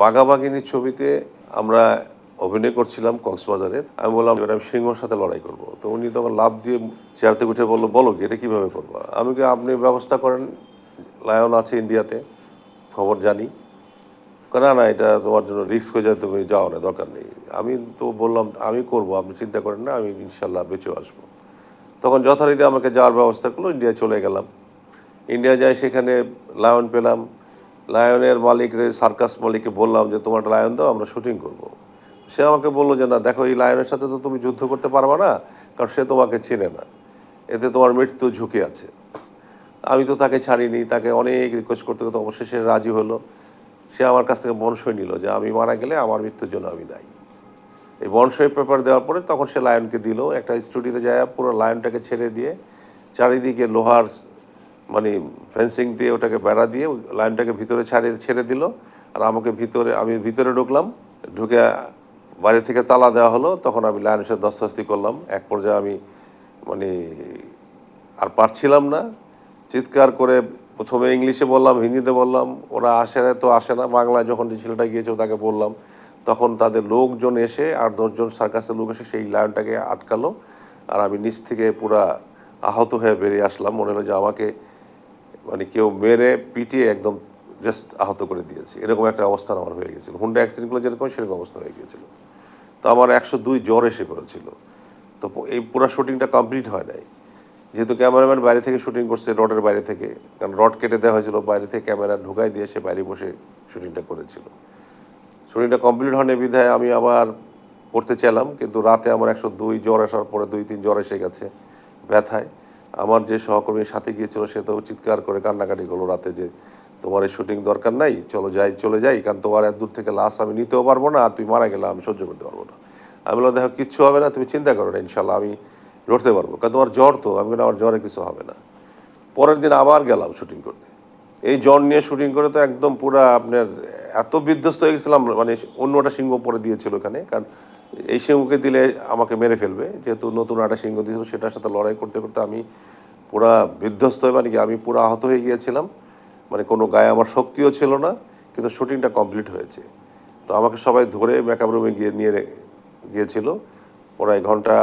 বাঘাবাগিনীর ছবিতে আমরা অভিনয় করছিলাম কক্সবাজারে আমি বললাম, এবার আমি সিংহর সাথে লড়াই করব। তো উনি তখন লাভ দিয়ে চেয়ার থেকে উঠে বলল, বলো কি, এটা কীভাবে করব? আমি কি আপনি ব্যবস্থা করেন, লায়ন আছে ইন্ডিয়াতে, খবর জানি। না না, এটা তোমার জন্য রিস্ক হয়ে যায়, তুমি যাও না, দরকার নেই। আমি তো বললাম, আমি করব, আপনি চিন্তা করেন না, আমি ইনশাল্লাহ বেঁচেও আসব। তখন যথারীতি আমাকে যাওয়ার ব্যবস্থা করল ইন্ডিয়া চলে গেলাম। ইন্ডিয়া যাই, সেখানে লায়ন পেলাম। লায়নের মালিকরে সার্কাস মালিককে বললাম যে তোমার লায়ন দাও, আমরা শুটিং করব। সে আমাকে বলল যে, না, দেখো, এই লায়নের সাথে তো তুমি যুদ্ধ করতে পারবে না, কারণ সে তোমাকে চেনে না। এতে তোমার মৃত্যু ঝুঁকি আছে। আমি তো তাকে ছাড়িনি, তাকে অনেক রিকোয়েস্ট করতে করতে অবশেষে রাজি হলো। সে আমার কাছ থেকে বনসই নিল যে, আমি মারা গেলে আমার মৃত্যুর জন্য আমি দায়ী। এই বনসই পেপার দেওয়ার পরে তখন সে লায়নকে দিল। একটা স্টুডিওতে যায় পুরো লায়নটাকে ছেড়ে দিয়ে চারিদিকে লোহার মানে ফেন্সিং দিয়ে ওটাকে বেড়া দিয়ে লাইনটাকে ভিতরে ছাড়িয়ে ছেড়ে দিল। আর আমাকে ভিতরে, আমি ভিতরে ঢুকলাম, ঢুকে বাইরে থেকে তালা দেওয়া হলো। তখন আমি লাইনের সাথে দস্তাস্তি করলাম। এক পর্যায়ে আমি মানে আর পারছিলাম না। চিৎকার করে প্রথমে ইংলিশে বললাম, হিন্দিতে বললাম। ওরা আসে না তো আসে না। বাংলায় যখন যে ছেলেটা গিয়েছে তাকে বললাম। তখন তাদের লোকজন এসে আর দশজন সার্কাসের লোক এসে সেই লায়নটাকে আটকালো। আর আমি নিচ থেকে পুরা আহত হয়ে বেরিয়ে আসলাম। মনে হলো যে আমাকে মানে কেউ মেরে পিটিয়ে একদম জাস্ট আহত করে দিয়েছে। এরকম একটা অবস্থান আমার হয়ে গেছিল। হুন্ডা অ্যাক্সিডেন্টগুলো যেরকম, সেরকম অবস্থা হয়ে গিয়েছিল তো আমার একশো দুই জ্বর এসে পড়েছিল। তো এই পুরো শুটিংটা কমপ্লিট হয় নাই। যেহেতু ক্যামেরাম্যান বাইরে থেকে শুটিং করছে, রডের বাইরে থেকে। কারণ রড কেটে দেওয়া হয়েছিল, বাইরে থেকে ক্যামেরা ঢুকাই দিয়ে সে বাইরে বসে শুটিংটা করেছিল। শুটিংটা কমপ্লিট হয়নি বিধায় আমি আবার করতে চাইলাম, কিন্তু রাতে আমার একশো দুই জ্বর আসার পরে দুই, তিন জ্বর এসে গেছে ব্যথায়। আমার যে সহকর্মীর সাথে গিয়েছিল, সে তো চিৎকার করে কান্নাকাটি করল রাতে যে, তোমার এই শুটিং দরকার নাই, চলো যাই, চলে যাই, কারণ তোমার এত দূর থেকে লাশ আমি নিতেও পারব না, আর তুই মারা গেলে আমি সহ্য করতে পারব না। আমি বললাম, দেখো, কিচ্ছু হবে না, তুমি চিন্তা করো না ইনশাল্লাহ আমি লড়তে পারব। কারণ তোমার জ্বর তো, আমি আমার জ্বরে কিছু হবে না। পরের দিন আবার গেলাম শুটিং করতে। এই জ্বর নিয়ে শুটিং করে তো একদম পুরা আপনার, এত বিধ্বস্ত হয়ে গেছিলাম মানে অন্যটা সিংহ পরে দিয়েছিল ওখানে, কারণ এই সিংহকে দিলে আমাকে মেরে ফেলবে। যেহেতু নতুন একটা সিংহ দিয়েছিল, সেটার সাথে লড়াই করতে করতে আমি পুরা বিধ্বস্ত হয়ে মানে কি, আমি পুরো আহত হয়ে গিয়েছিলাম। মানে কোনো গায়ে আমার শক্তিও ছিল না, কিন্তু শুটিংটা কমপ্লিট হয়েছে। তো আমাকে সবাই ধরে মেকআপ রুমে গিয়ে নিয়ে গিয়েছিল। প্রায় ঘণ্টা,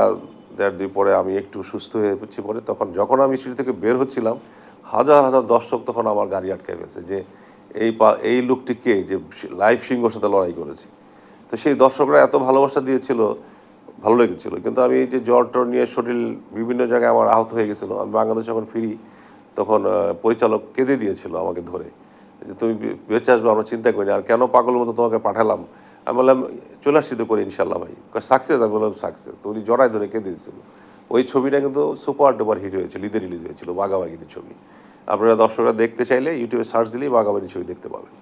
দেড় দুই পরে আমি একটু সুস্থ হয়ে পড়ছি পরে। তখন যখন আমি সিঁড়ি থেকে বের হচ্ছিলাম, হাজার হাজার দর্শক তখন আমার গাড়ি আটকে ফেলছে যে, এই এই লোকটি কে? যে লাইভ সিংহর সাথে লড়াই করেছে। তো সেই দর্শকরা এত ভালোবাসা দিয়েছিল, ভালো লেগেছিল। কিন্তু আমি এই যে জ্বর টর নিয়ে শরীর বিভিন্ন জায়গায় আমার আহত হয়ে গেছিল, আমি বাংলাদেশ যখন ফিরি, তখন পরিচালক কেঁদে দিয়েছিল আমাকে ধরে। যে তুমি বেঁচে আসবে, আমরা চিন্তা করি আর কেন পাগল মতো তোমাকে পাঠালাম? আমি বললাম, চলে আসছি তো করে ইনশাল্লাহ ভাই। সাকসেস আমি বললাম সাকসেস তো উনি জড়াই ধরে কেঁদে দিয়েছিল। ওই ছবিটা কিন্তু সুপার ডুপার হিট হয়েছিল, ঈদে রিলিজ হয়েছিল, বাঘাবাগিনীর ছবি। আপনারা দর্শকরা দেখতে চাইলে ইউটিউবে সার্চ দিলেই বাঘাবাগিনীর ছবি দেখতে পাবেন।